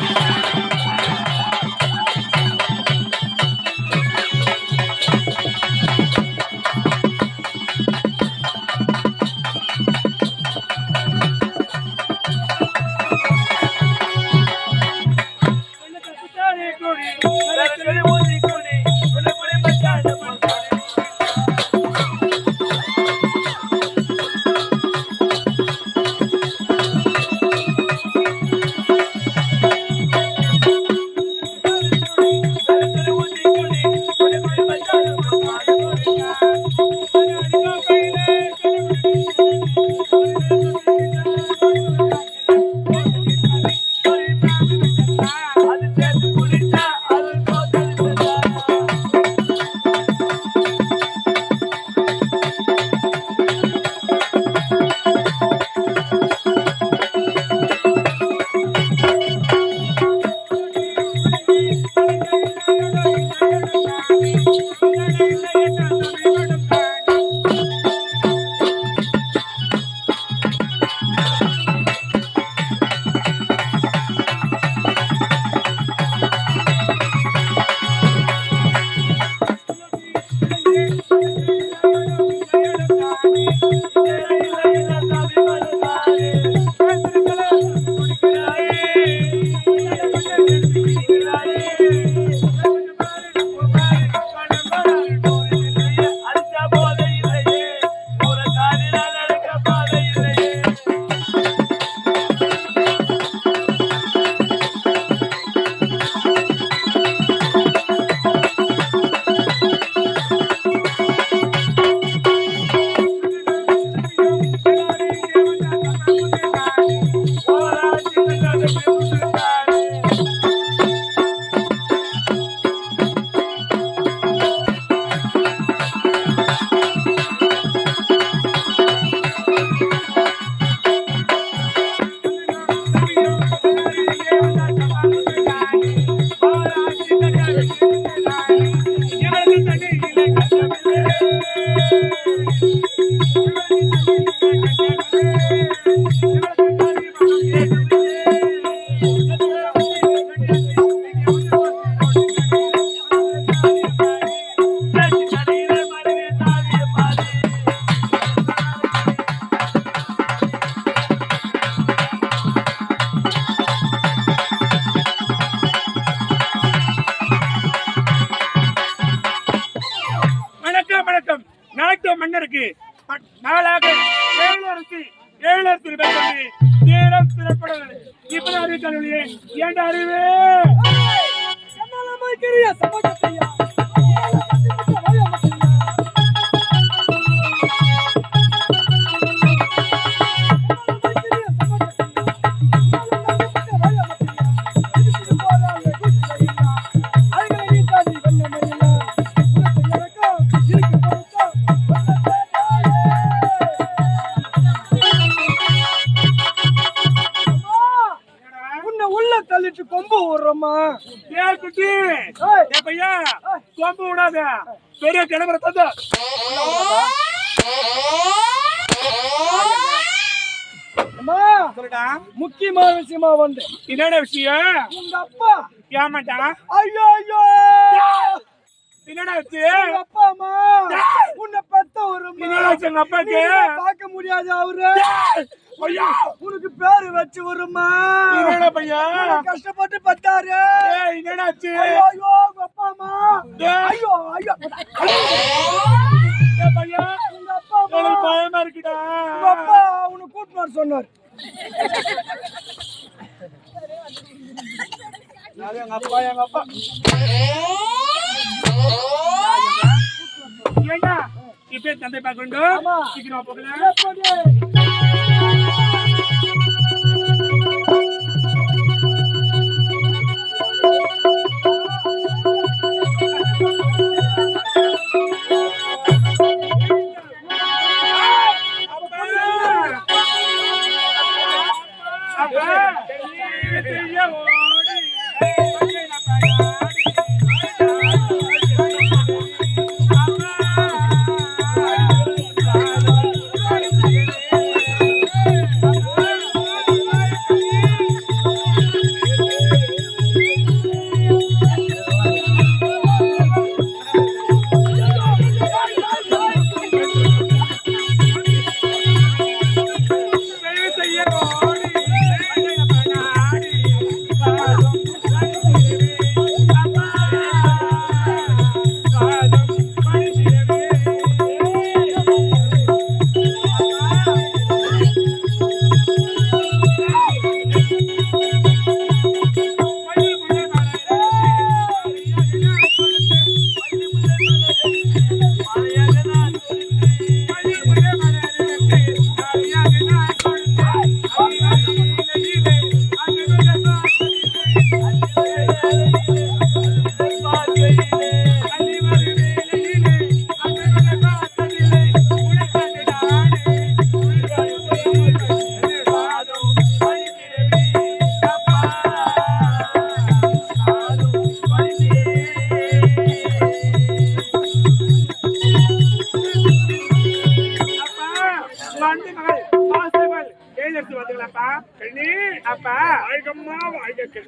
you மன்னருக்கு. ப- நாளாக ஏழு அரசு ஏழு தீரம் திரைப்படங்கள் இப்படி அறிவித்தாலே ஏண்ட அறிவு? உன்னை தள்ளிட்டு கொம்பு விடுறோமா ஏ குட்டி ஏ பையா. கொம்பு விடாத. பெரிய கிணம்புற தந்தா. முக்கியமான விஷயமா வந்து. என்னடா விஷயம்? உங்க அப்பா. ஏமாட்டா? ஐயோ ஐயோ. என்னடா ஆச்சு உங்க அப்பா அம்மா. உன்னை பெத்த ஒரு என்னடா ஆச்சு எங்க அப்பாக்கு? பார்க்க முடியாது அவரு. உனக்கு பேரு வச்சு வருமா பையா? கஷ்டப்பட்டு பத்தாரு? ஏய் என்னடா ஆச்சு ஐயோ அப்பா அம்மா. ஏய், ஐயோ ஐயோ. பையா. உங்க அப்பா அம்மா. பயமா இருக்குடா. உங்க அப்பா உன்னை கூட்டிட்டு வர சொன்னார். எங்க அப்பா எங்க அப்பா. ஏண்டா? இப்ப தந்தை பார்க்கணும். சீக்கிரம் போகலாம். Abra!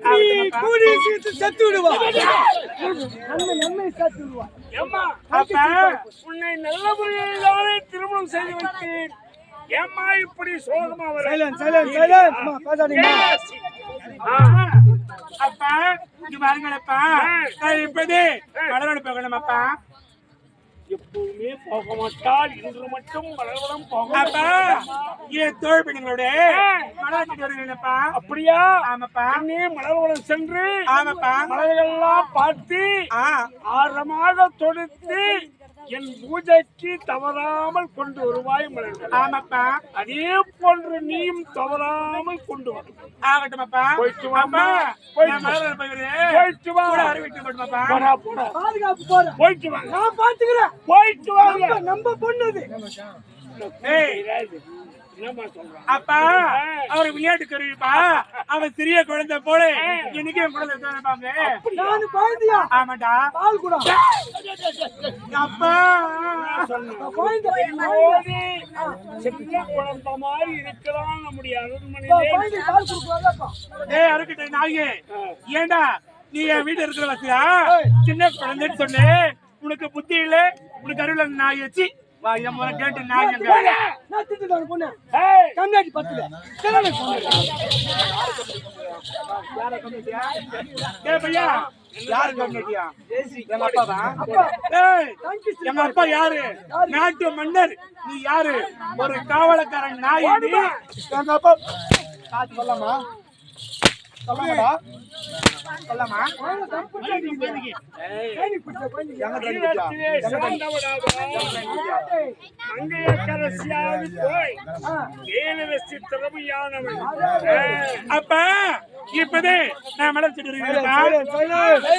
வாழ்க நீ கிருஷ்ணா கூடி சீத்து விடுவா. நன்மை நன்மை செத்து விடுவா. அப்ப உன்னை நல்ல முறையில்தானே திருமணம் செய்து வைத்தேன். ஏம்மா இப்படி சோகமா வர? சைலன்ஸ் சைலன்ஸ் சைலன்ஸ் அம்மா பேசாதீங்க. ஆ, அப்பா இங்க பாருங்களப்பா நான் இப்போது மலரோட போகணுமாப்பா. எப்பவுமே போக மாட்டால் இன்று மட்டும் மலர்வளம் போக என் தோல் பெண்களோட மலர் வருகிறேன்ப்பா அப்படியா? ஆமாப்பா. அன்னே மலர்வளம் சென்று ஆமாப்பா. மலர்கள்லாம் பார்த்து ஆரமாக தொடுத்து என் பூஜைக்கு தவறாமல் கொண்டு வருவாய் மலர்கள். ஆமாப்பா. அதே போன்று நீயும் தவறாமல் கொண்டு வரும் வாம்மா. அப்பா போயிட்டு போகிறேன் போயிட்டு வா. கூட அறிவிட்டு போட்டுமாப்பா போடா போடா. பாதுகாப்பு போறேன் போயிட்டு வாங்க. நான் பாத்துக்கிறேன். போயிட்டு வாங்க. நம்ம- பொண்ணுது அப்பா அவர் விளையாட்டு கருவிப்பா. அவன் சிறிய குழந்தை போல இன்னைக்கு என் குழந்தை தோணுப்பாங்க நான் குழந்தையா? ஆமாடா. பால் கூட குழந்தை மாதிரி இருக்கலாம் நம்முடைய ஏய் அருக்கிட்ட நாயே. ஏண்டா நீ என் வீட்டுல இருக்கிற வசியா சின்ன குழந்தைன்னு சொன்னே. உனக்கு புத்தி இல்ல. உனக்கு அருள் நாய். வச்சு கேட்டு நாய் பொண்ணு. கம்னாடி பத்துல பையா. யாரு கம்யூனிட்டியா? எங்க அப்பா. தேங்க்யூ எங்க அப்பா யாரு? நாட்டு மன்னர். நீ யாரு? ஒரு காவலக்காரன் நாய் எங்க அப்பா காத்து சொல்லமா? சொல்லமாடா? சொல்லமா? மங்கையரசியாவது போய் ஏழரசி திறமையானவள் அப்ப இப்பதே நான் மேடம் சொல்லிருக்கேன்